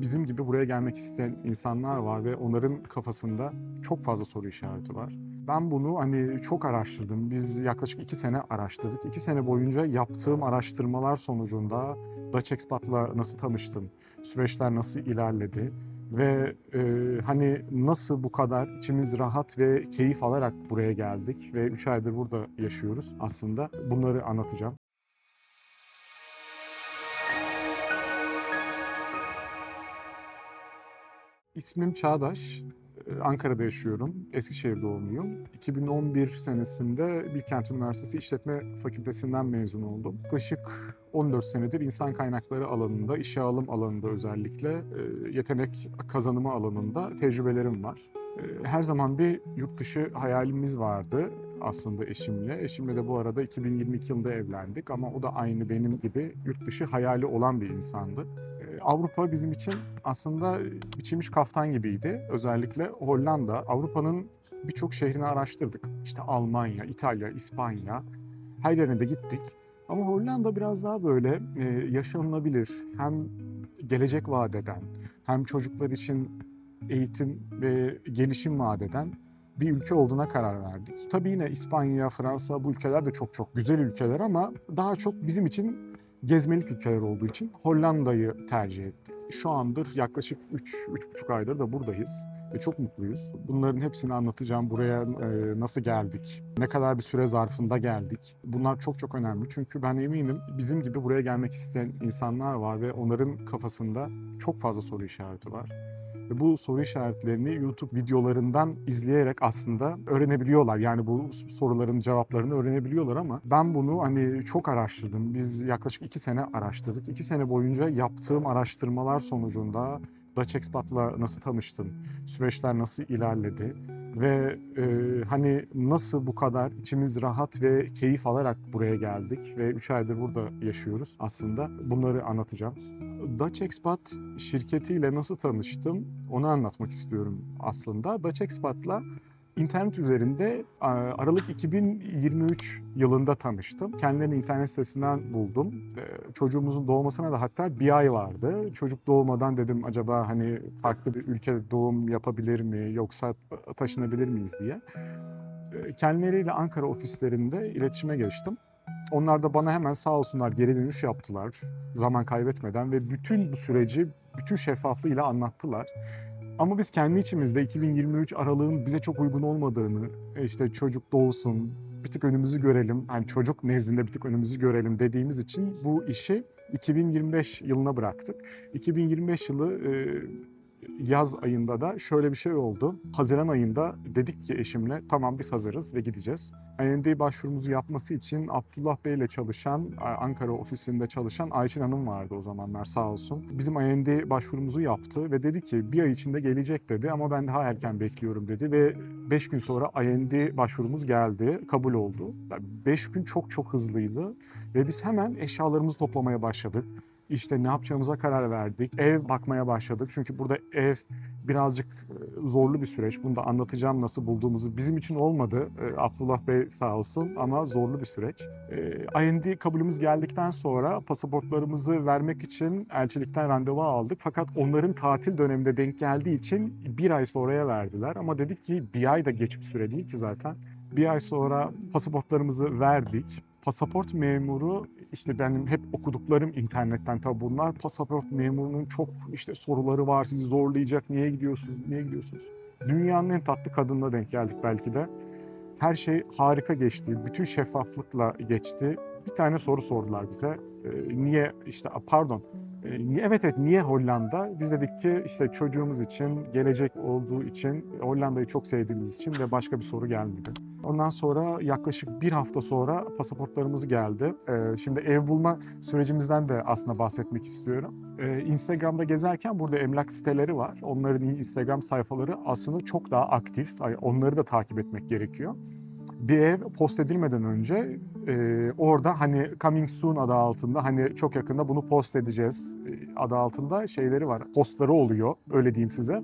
bizim gibi buraya gelmek isteyen insanlar var ve onların kafasında çok fazla soru işareti var. Ben bunu hani çok araştırdım. Biz yaklaşık iki sene araştırdık. İki sene boyunca yaptığım araştırmalar sonucunda Dutch Expat'la nasıl tanıştım, süreçler nasıl ilerledi ve e, hani nasıl bu kadar içimiz rahat ve keyif alarak buraya geldik ve 3 aydır burada yaşıyoruz aslında. Bunları anlatacağım. İsmim Çağdaş. Ee, Ankara'da yaşıyorum. Eskişehir doğumluyum. 2011 senesinde Bilkent Üniversitesi İşletme Fakültesinden mezun oldum. Yaklaşık 14 senedir insan kaynakları alanında, işe alım alanında özellikle e, yetenek kazanımı alanında tecrübelerim var. E, Her zaman bir yurt dışı hayalimiz vardı aslında eşimle. Eşimle de bu arada 2022 yılında evlendik ama o da aynı benim gibi yurt dışı hayali olan bir insandı. Avrupa bizim için aslında biçilmiş kaftan gibiydi. Özellikle Hollanda. Avrupa'nın birçok şehrini araştırdık. İşte Almanya, İtalya, İspanya. Her yerine de gittik. Ama Hollanda biraz daha böyle e, yaşanılabilir. Hem gelecek vaat eden, hem çocuklar için eğitim ve gelişim vaat eden bir ülke olduğuna karar verdik. Tabii yine İspanya, Fransa bu ülkeler de çok çok güzel ülkeler ama daha çok bizim için gezmelik ülkeler olduğu için Hollanda'yı tercih ettik. Şu andır yaklaşık 3-3,5 aydır da buradayız ve çok mutluyuz. Bunların hepsini anlatacağım. Buraya e, nasıl geldik, ne kadar bir süre zarfında geldik. Bunlar çok çok önemli çünkü ben eminim bizim gibi buraya gelmek isteyen insanlar var ve onların kafasında çok fazla soru işareti var. Bu soru işaretlerini YouTube videolarından izleyerek aslında öğrenebiliyorlar. Yani bu soruların cevaplarını öğrenebiliyorlar ama ben bunu hani çok araştırdım. Biz yaklaşık iki sene araştırdık. İki sene boyunca yaptığım araştırmalar sonucunda Dutch Expat'la nasıl tanıştım, süreçler nasıl ilerledi ve e, hani nasıl bu kadar içimiz rahat ve keyif alarak buraya geldik ve 3 aydır burada yaşıyoruz aslında. Bunları anlatacağım. Dutch Expat şirketiyle nasıl tanıştım onu anlatmak istiyorum aslında. Dutch Expat'la internet üzerinde Aralık 2023 yılında tanıştım. Kendilerini internet sitesinden buldum. Ee, Çocuğumuzun doğmasına da hatta bir ay vardı. Çocuk doğmadan dedim acaba hani farklı bir ülkede doğum yapabilir mi yoksa taşınabilir miyiz diye. Ee, Kendileriyle Ankara ofislerinde iletişime geçtim. Onlar da bana hemen sağ olsunlar geri dönüş yaptılar zaman kaybetmeden ve bütün bu süreci bütün şeffaflığıyla anlattılar. Ama biz kendi içimizde 2023 aralığın bize çok uygun olmadığını, e, işte çocuk doğsun, bir tık önümüzü görelim, hani çocuk nezdinde bir tık önümüzü görelim dediğimiz için bu işi 2025 yılına bıraktık. 2025 yılı e, yaz ayında da şöyle bir şey oldu. Haziran ayında dedik ki eşimle tamam biz hazırız ve gideceğiz. IND başvurumuzu yapması için Abdullah Bey ile çalışan, Ankara ofisinde çalışan Ayşin Hanım vardı o zamanlar sağ olsun. Bizim IND başvurumuzu yaptı ve dedi ki bir ay içinde gelecek dedi ama ben daha erken bekliyorum dedi ve 5 gün sonra IND başvurumuz geldi, kabul oldu. 5 gün çok çok hızlıydı ve biz hemen eşyalarımızı toplamaya başladık. İşte ne yapacağımıza karar verdik. Ev bakmaya başladık. Çünkü burada ev birazcık e, zorlu bir süreç. Bunu da anlatacağım nasıl bulduğumuzu. Bizim için olmadı. E, Abdullah Bey sağ olsun ama zorlu bir süreç. E, IND kabulümüz geldikten sonra pasaportlarımızı vermek için elçilikten randevu aldık. Fakat onların tatil döneminde denk geldiği için bir ay sonraya verdiler. Ama dedik ki bir ay da geç bir süre değil ki zaten. Bir ay sonra pasaportlarımızı verdik. Pasaport memuru işte benim hep okuduklarım internetten tabi bunlar. Pasaport memurunun çok işte soruları var sizi zorlayacak. Niye gidiyorsunuz? Niye gidiyorsunuz? Dünyanın en tatlı kadınına denk geldik belki de. Her şey harika geçti. Bütün şeffaflıkla geçti. Bir tane soru sordular bize. Ee, niye işte pardon. Ee, evet evet niye Hollanda? Biz dedik ki işte çocuğumuz için, gelecek olduğu için, Hollanda'yı çok sevdiğimiz için ve başka bir soru gelmedi. Ondan sonra yaklaşık bir hafta sonra pasaportlarımız geldi. Ee, şimdi ev bulma sürecimizden de aslında bahsetmek istiyorum. Ee, Instagram'da gezerken burada emlak siteleri var. Onların Instagram sayfaları aslında çok daha aktif. Onları da takip etmek gerekiyor. Bir ev post edilmeden önce e, orada hani coming soon adı altında hani çok yakında bunu post edeceğiz e, adı altında şeyleri var. Postları oluyor öyle diyeyim size.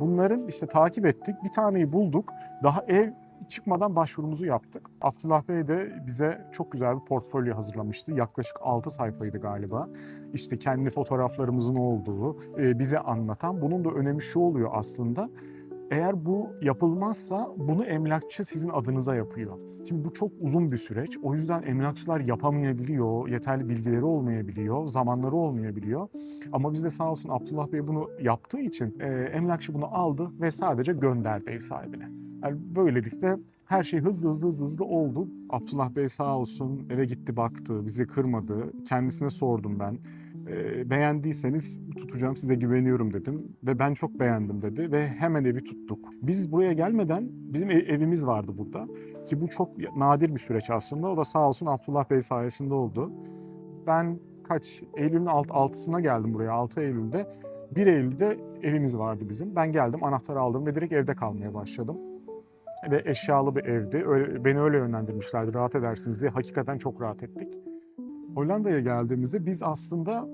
Bunların işte takip ettik. Bir taneyi bulduk. Daha ev çıkmadan başvurumuzu yaptık. Abdullah Bey de bize çok güzel bir portfolyo hazırlamıştı. Yaklaşık 6 sayfaydı galiba. İşte kendi fotoğraflarımızın olduğu, e, bize anlatan. Bunun da önemi şu oluyor aslında. Eğer bu yapılmazsa bunu emlakçı sizin adınıza yapıyor. Şimdi bu çok uzun bir süreç. O yüzden emlakçılar yapamayabiliyor, yeterli bilgileri olmayabiliyor, zamanları olmayabiliyor. Ama bizde sağ olsun Abdullah Bey bunu yaptığı için e, emlakçı bunu aldı ve sadece gönderdi ev sahibine. Yani böylelikle her şey hızlı hızlı hızlı hızlı oldu. Abdullah Bey sağ olsun eve gitti baktı, bizi kırmadı. Kendisine sordum ben. E, beğendiyseniz tutacağım size güveniyorum dedim ve ben çok beğendim dedi ve hemen evi tuttuk. Biz buraya gelmeden bizim ev- evimiz vardı burada ki bu çok nadir bir süreç aslında. O da sağ olsun Abdullah Bey sayesinde oldu. Ben kaç Eylül'ün alt, 6'sına geldim buraya 6 Eylül'de. 1 Eylül'de evimiz vardı bizim. Ben geldim anahtarı aldım ve direkt evde kalmaya başladım. Ve eşyalı bir evdi. Öyle, beni öyle yönlendirmişlerdi rahat edersiniz diye. Hakikaten çok rahat ettik. Hollanda'ya geldiğimizde biz aslında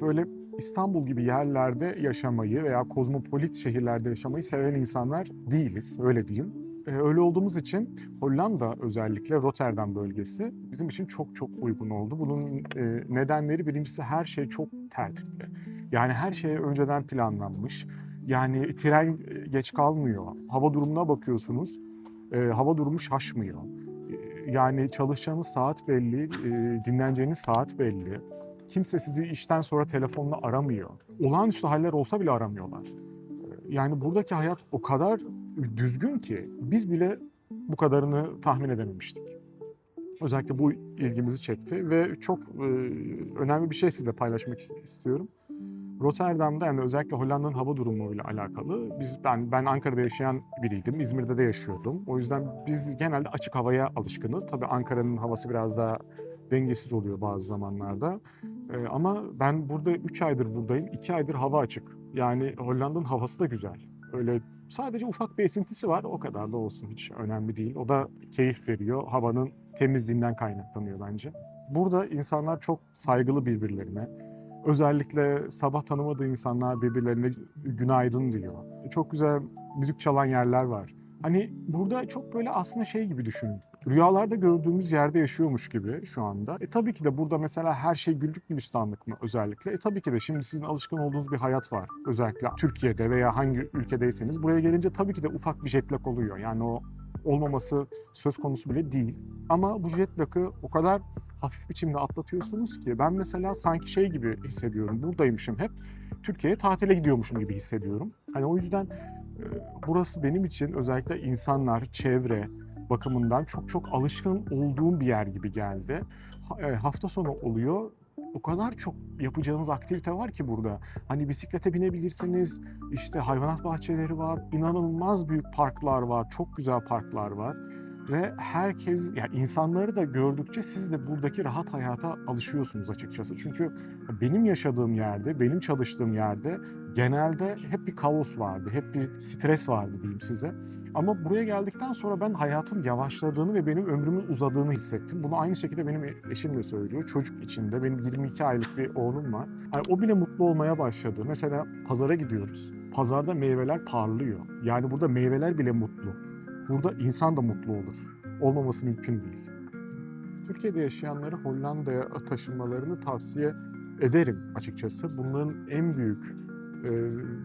böyle İstanbul gibi yerlerde yaşamayı veya kozmopolit şehirlerde yaşamayı seven insanlar değiliz, öyle diyeyim. Ee, öyle olduğumuz için Hollanda özellikle Rotterdam bölgesi bizim için çok çok uygun oldu. Bunun e, nedenleri birincisi her şey çok tertipli. Yani her şey önceden planlanmış. Yani tren e, geç kalmıyor. Hava durumuna bakıyorsunuz. e, hava durumu şaşmıyor. Yani çalışacağınız saat belli, e, dinleneceğiniz saat belli. Kimse sizi işten sonra telefonla aramıyor. Olağanüstü haller olsa bile aramıyorlar. E, Yani buradaki hayat o kadar düzgün ki biz bile bu kadarını tahmin edememiştik. Özellikle bu ilgimizi çekti ve çok e, önemli bir şey sizle paylaşmak is- istiyorum. Rotterdam'da yani özellikle Hollanda'nın hava durumuyla alakalı. Biz ben ben Ankara'da yaşayan biriydim. İzmir'de de yaşıyordum. O yüzden biz genelde açık havaya alışkınız. Tabii Ankara'nın havası biraz daha dengesiz oluyor bazı zamanlarda. Ee, ama ben burada 3 aydır buradayım. 2 aydır hava açık. Yani Hollanda'nın havası da güzel. Öyle sadece ufak bir esintisi var. O kadar da olsun. Hiç önemli değil. O da keyif veriyor. Havanın temizliğinden kaynaklanıyor bence. Burada insanlar çok saygılı birbirlerine. Özellikle sabah tanımadığı insanlar birbirlerine günaydın diyor. Çok güzel müzik çalan yerler var. Hani burada çok böyle aslında şey gibi düşünün. Rüyalarda gördüğümüz yerde yaşıyormuş gibi şu anda. E tabii ki de burada mesela her şey güllük gülistanlık mı özellikle? E tabii ki de şimdi sizin alışkın olduğunuz bir hayat var. Özellikle Türkiye'de veya hangi ülkedeyseniz. Buraya gelince tabii ki de ufak bir jet lag oluyor. Yani o olmaması söz konusu bile değil. Ama bu jet lag'ı o kadar hafif biçimde atlatıyorsunuz ki ben mesela sanki şey gibi hissediyorum. Buradaymışım hep. Türkiye'ye tatile gidiyormuşum gibi hissediyorum. Hani o yüzden e, burası benim için özellikle insanlar, çevre bakımından çok çok alışkın olduğum bir yer gibi geldi. E, Hafta sonu oluyor. O kadar çok yapacağınız aktivite var ki burada. Hani bisiklete binebilirsiniz, işte hayvanat bahçeleri var, inanılmaz büyük parklar var, çok güzel parklar var. Ve herkes, yani insanları da gördükçe siz de buradaki rahat hayata alışıyorsunuz açıkçası. Çünkü benim yaşadığım yerde, benim çalıştığım yerde genelde hep bir kaos vardı, hep bir stres vardı diyeyim size. Ama buraya geldikten sonra ben hayatın yavaşladığını ve benim ömrümün uzadığını hissettim. Bunu aynı şekilde benim eşim de söylüyor. Çocuk içinde, benim 22 aylık bir oğlum var. Hani o bile mutlu olmaya başladı. Mesela pazara gidiyoruz. Pazarda meyveler parlıyor. Yani burada meyveler bile mutlu. Burada insan da mutlu olur. Olmaması mümkün değil. Türkiye'de yaşayanları Hollanda'ya taşınmalarını tavsiye ederim açıkçası. Bunların en büyük e,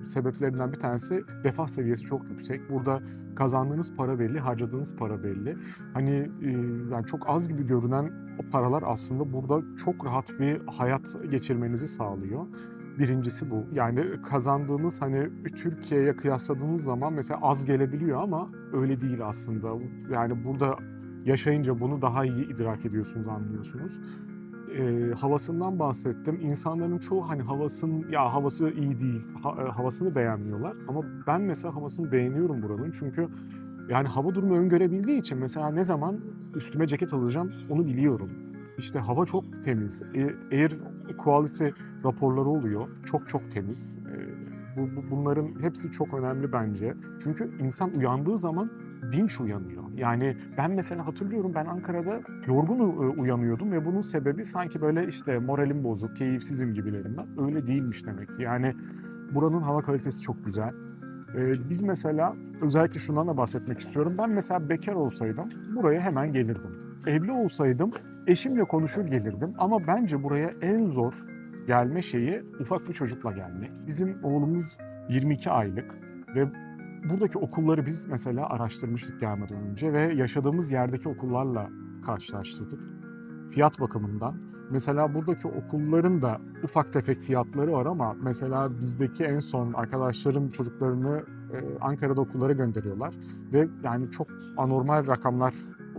sebeplerinden bir tanesi refah seviyesi çok yüksek. Burada kazandığınız para belli, harcadığınız para belli. Hani e, yani çok az gibi görünen o paralar aslında burada çok rahat bir hayat geçirmenizi sağlıyor. Birincisi bu. Yani kazandığınız hani Türkiye'ye kıyasladığınız zaman mesela az gelebiliyor ama öyle değil aslında. Yani burada yaşayınca bunu daha iyi idrak ediyorsunuz, anlıyorsunuz. Ee, havasından bahsettim. İnsanların çoğu hani havasın ya havası iyi değil, ha- e, havasını beğenmiyorlar. Ama ben mesela havasını beğeniyorum buranın çünkü yani hava durumu öngörebildiği için mesela ne zaman üstüme ceket alacağım onu biliyorum. İşte hava çok temiz. E- Air quality raporları oluyor. Çok çok temiz. Ee, bu, bu- bunların hepsi çok önemli bence. Çünkü insan uyandığı zaman dinç uyanıyor. Yani ben mesela hatırlıyorum ben Ankara'da yorgun u- uyanıyordum ve bunun sebebi sanki böyle işte moralim bozuk, keyifsizim gibilerinden. Öyle değilmiş demek ki. Yani buranın hava kalitesi çok güzel. Biz mesela özellikle şundan da bahsetmek istiyorum. Ben mesela bekar olsaydım buraya hemen gelirdim. Evli olsaydım eşimle konuşur gelirdim. Ama bence buraya en zor gelme şeyi ufak bir çocukla gelmek. Bizim oğlumuz 22 aylık ve buradaki okulları biz mesela araştırmıştık gelmeden önce ve yaşadığımız yerdeki okullarla karşılaştırdık. Fiyat bakımından. Mesela buradaki okulların da ufak tefek fiyatları var ama mesela bizdeki en son arkadaşlarım çocuklarını Ankara'da okullara gönderiyorlar ve yani çok anormal rakamlar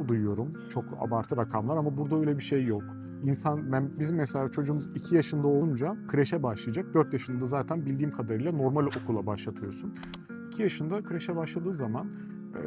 duyuyorum. Çok abartı rakamlar ama burada öyle bir şey yok. İnsan, ben, bizim mesela çocuğumuz 2 yaşında olunca kreşe başlayacak. 4 yaşında zaten bildiğim kadarıyla normal okula başlatıyorsun. 2 yaşında kreşe başladığı zaman e,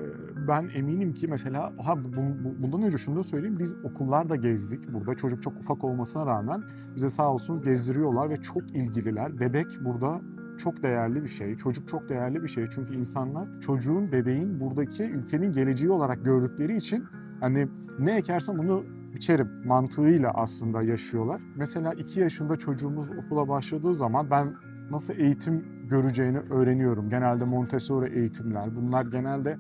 ben eminim ki mesela ha bu- bu- bundan önce şunu da söyleyeyim biz okullarda gezdik burada çocuk çok ufak olmasına rağmen bize sağ olsun gezdiriyorlar ve çok ilgililer. Bebek burada çok değerli bir şey. Çocuk çok değerli bir şey. Çünkü insanlar çocuğun, bebeğin buradaki ülkenin geleceği olarak gördükleri için hani ne ekersem onu biçerim mantığıyla aslında yaşıyorlar. Mesela 2 yaşında çocuğumuz okula başladığı zaman ben nasıl eğitim göreceğini öğreniyorum. Genelde Montessori eğitimler. Bunlar genelde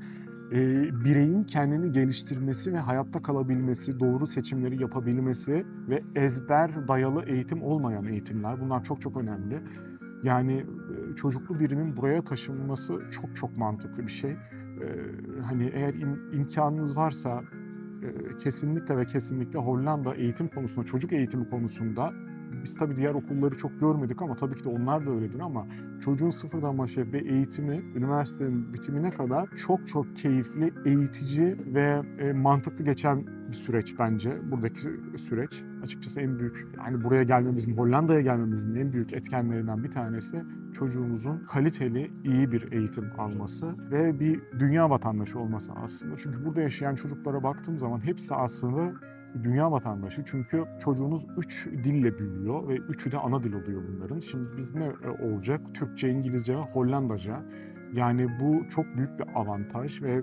e, bireyin kendini geliştirmesi ve hayatta kalabilmesi, doğru seçimleri yapabilmesi ve ezber dayalı eğitim olmayan eğitimler. Bunlar çok çok önemli. Yani çocuklu birinin buraya taşınması çok çok mantıklı bir şey. Hani eğer im- imkanınız varsa kesinlikle ve kesinlikle Hollanda eğitim konusunda, çocuk eğitimi konusunda biz tabii diğer okulları çok görmedik ama tabii ki de onlar da öyledir ama çocuğun sıfırdan başlayıp bir eğitimi üniversitenin bitimine kadar çok çok keyifli, eğitici ve e, mantıklı geçen bir süreç bence buradaki süreç. Açıkçası en büyük yani buraya gelmemizin, Hollanda'ya gelmemizin en büyük etkenlerinden bir tanesi çocuğumuzun kaliteli, iyi bir eğitim alması ve bir dünya vatandaşı olması aslında. Çünkü burada yaşayan çocuklara baktığım zaman hepsi aslında dünya vatandaşı. Çünkü çocuğunuz üç dille büyüyor ve üçü de ana dil oluyor bunların. Şimdi biz ne e, olacak? Türkçe, İngilizce ve Hollandaca. Yani bu çok büyük bir avantaj ve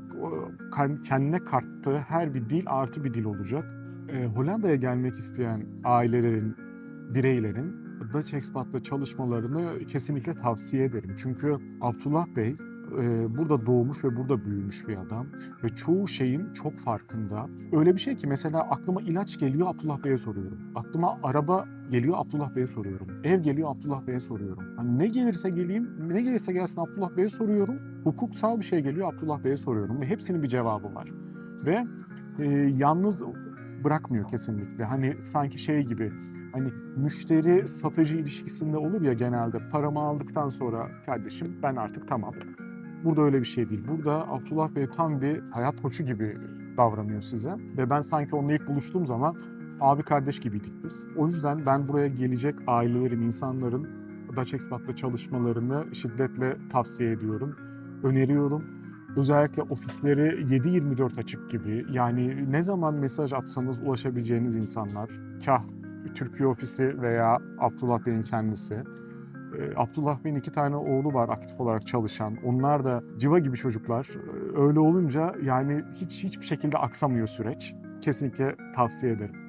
kan- kendine kattığı her bir dil artı bir dil olacak. E, Hollanda'ya gelmek isteyen ailelerin, bireylerin Dutch Expat'ta çalışmalarını kesinlikle tavsiye ederim. Çünkü Abdullah Bey e, burada doğmuş ve burada büyümüş bir adam ve çoğu şeyin çok farkında. Öyle bir şey ki mesela aklıma ilaç geliyor Abdullah Bey'e soruyorum. Aklıma araba geliyor Abdullah Bey'e soruyorum. Ev geliyor Abdullah Bey'e soruyorum. Hani ne gelirse geleyim, ne gelirse gelsin Abdullah Bey'e soruyorum. Hukuksal bir şey geliyor Abdullah Bey'e soruyorum ve hepsinin bir cevabı var. Ve e, yalnız bırakmıyor kesinlikle. Hani sanki şey gibi hani müşteri satıcı ilişkisinde olur ya genelde paramı aldıktan sonra kardeşim ben artık tamam. Burada öyle bir şey değil. Burada Abdullah Bey tam bir hayat koçu gibi davranıyor size. Ve ben sanki onunla ilk buluştuğum zaman abi kardeş gibiydik biz. O yüzden ben buraya gelecek ailelerin, insanların Dutch Expat'ta çalışmalarını şiddetle tavsiye ediyorum. Öneriyorum. Özellikle ofisleri 7-24 açık gibi. Yani ne zaman mesaj atsanız ulaşabileceğiniz insanlar. Kah Türkiye ofisi veya Abdullah Bey'in kendisi. Ee, Abdullah Bey'in iki tane oğlu var aktif olarak çalışan. Onlar da civa gibi çocuklar. Ee, Öyle olunca yani hiç hiçbir şekilde aksamıyor süreç. Kesinlikle tavsiye ederim.